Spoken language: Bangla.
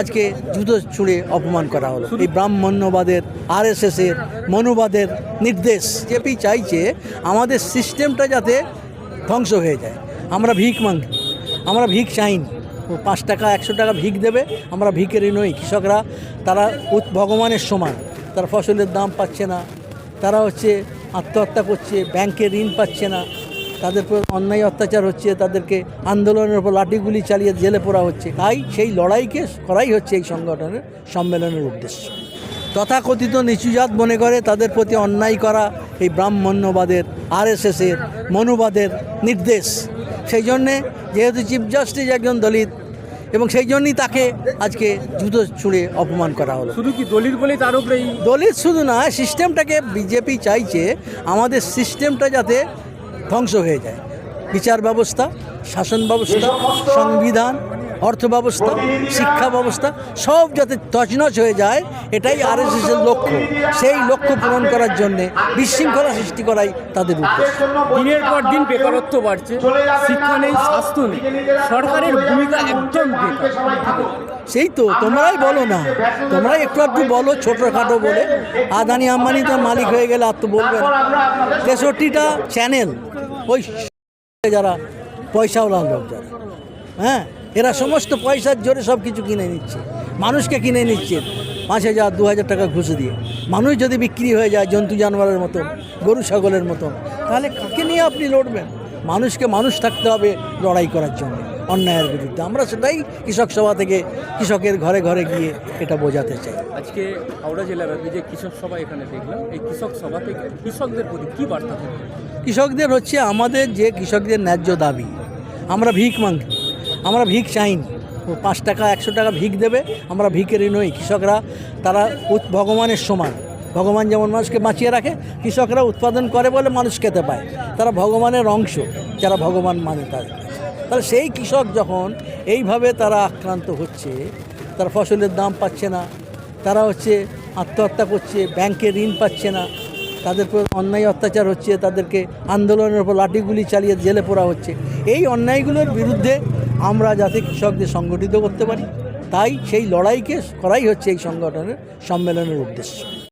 আজকে জুতো ছুঁড়ে অপমান করা হলো। এই ব্রাহ্মণ্যবাদের, আরএসএসের, মনুবাদের নির্দেশ। জেপি চাইছে আমাদের সিস্টেমটা যাতে ধ্বংস হয়ে যায়। আমরা ভিক মাঙ্গি, আমরা ভিক চাইনি পাঁচ টাকা, একশো টাকা ভিক দেবে, আমরা ভিকেরই নই। কৃষকরা, তারা ভগবানের সমান। তারা ফসলের দাম পাচ্ছে না। তারা হচ্ছে আত্মহত্যা করছে, ব্যাংকে ঋণ পাচ্ছে না। তাদের উপর অন্যায় অত্যাচার হচ্ছে তাদেরকে আন্দোলনের উপর লাঠিগুলি চালিয়ে জেলে পোড়া হচ্ছে। তাই সেই লড়াইকে করাই হচ্ছে এই সংগঠনের সম্মেলনের উদ্দেশ্য। তথাকথিত নিচুজাত মনে করে তাদের প্রতি অন্যায় করা এই ব্রাহ্মণ্যবাদের আরএসএসের মনুবাদের নির্দেশ। সেই জন্যে যেহেতু চিফ জাস্টিস একজন দলিত এবং সেই জন্যই তাকে আজকে জুতো ছুঁড়ে অপমান করা হলো। শুধু কি দলিত বলে তার উপরে দলিত শুধু না সিস্টেমটাকে বিজেপি চাইছে আমাদের সিস্টেমটা যাতে ধ্বংস হয়ে যায়। বিচার ব্যবস্থা শাসন ব্যবস্থা সংবিধান অর্থ ব্যবস্থা শিক্ষা ব্যবস্থা সব যাতে তছনছ হয়ে যায় এটাই আরএসএসের লক্ষ্য। সেই লক্ষ্য পূরণ করার জন্যে বিশৃঙ্খলা সৃষ্টি করাই তাদের উদ্দেশ্য। দিনের পর দিন বেকারত্ব বাড়ছে শিক্ষা নেই স্বাস্থ্য নেই সরকারের ভূমিকা একদম সেই তো তোমরাই বলো না। তোমরাই একটু একটু বলো ছোটোখাটো বলে। আদানি আম্বানি তো মালিক হয়ে গেলে আর তো বলবে না তেষট্টিটা চ্যানেল ওই যারা পয়সাওয়ালা লোক যারা হ্যাঁ? এরা সমস্ত পয়সার জোরে সব কিছু কিনে নিচ্ছে। মানুষকে কিনে নিচ্ছে। পাঁচ হাজার দু হাজার টাকা ঘুষ দিয়ে। মানুষ যদি বিক্রি হয়ে যায় জন্তু জানোয়ারের মতো, গরু ছাগলের মতো, তাহলে কাকে নিয়ে আপনি লড়বেন? মানুষকে মানুষ থাকতে হবে লড়াই করার জন্য। অন্যায়ের বিরুদ্ধে। আমরা সেটাই কৃষক সভা থেকে কৃষকের ঘরে ঘরে গিয়ে এটা বোঝাতে চাই। আজকে হাওড়া জেলাব্যাপী যে কৃষক সভা এখানে দেখলাম এই কৃষক সভা থেকে কৃষকদের প্রতি কী বার্তা থাকবে কৃষকদের হচ্ছে আমাদের যে কৃষকদের ন্যায্য দাবি আমরা ভিক মাঙ্গি আমরা ভিক চাইনি। পাঁচ টাকা একশো টাকা ভিক দেবে আমরা ভিকেরই নই। কৃষকরা তারা ভগবানের সমান। ভগবান যেমন মানুষকে বাঁচিয়ে রাখে কৃষকরা উৎপাদন করে বলে মানুষ খেতে পায়। তারা ভগবানের অংশ যারা ভগবান মানে তাদের। তাহলে সেই কৃষক যখন এইভাবে তারা আক্রান্ত হচ্ছে, তারা ফসলের দাম পাচ্ছে না, তারা হচ্ছে আত্মহত্যা করছে, ব্যাংকে ঋণ পাচ্ছে না, তাদের উপর অন্যায় অত্যাচার হচ্ছে, তাদেরকে আন্দোলনের উপর লাঠিগুলি চালিয়ে জেলে পোড়া হচ্ছে, এই অন্যায়গুলোর বিরুদ্ধে আমরা যাতে কৃষকদের সংগঠিত করতে পারি, তাই সেই লড়াইকে করাই হচ্ছে এই সংগঠনের সম্মেলনের উদ্দেশ্য।